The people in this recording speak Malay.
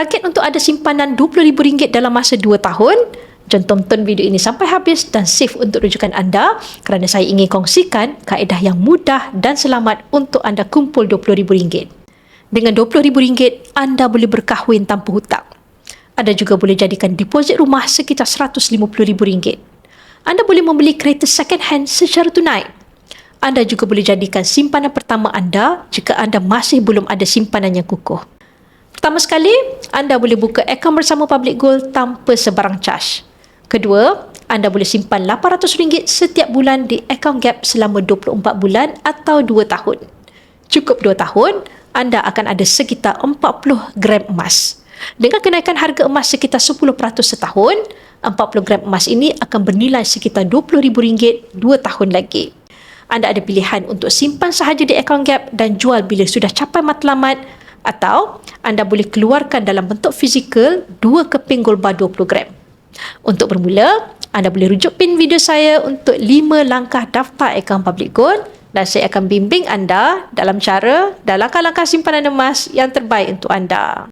Target untuk ada simpanan RM20,000 dalam masa 2 tahun. Jom tonton video ini sampai habis dan save untuk rujukan anda kerana saya ingin kongsikan kaedah yang mudah dan selamat untuk anda kumpul RM20,000. Dengan RM20,000, anda boleh berkahwin tanpa hutang. Anda juga boleh jadikan deposit rumah sekitar RM150,000. Anda boleh membeli kereta second hand secara tunai. Anda juga boleh jadikan simpanan pertama anda jika anda masih belum ada simpanan yang kukuh. Pertama sekali, anda boleh buka akaun bersama Public Gold tanpa sebarang charge. Kedua, anda boleh simpan RM800 setiap bulan di akaun Gap selama 24 bulan atau 2 tahun. Cukup 2 tahun, anda akan ada sekitar 40 gram emas. Dengan kenaikan harga emas sekitar 10% setahun, 40 gram emas ini akan bernilai sekitar RM20,000 2 tahun lagi. Anda ada pilihan untuk simpan sahaja di akaun Gap dan jual bila sudah capai matlamat atau anda boleh keluarkan dalam bentuk fizikal 2 keping gold bar 20 gram. Untuk bermula, anda boleh rujuk pin video saya untuk 5 langkah daftar akaun Public Gold dan saya akan bimbing anda dalam cara dan langkah-langkah simpanan emas yang terbaik untuk anda.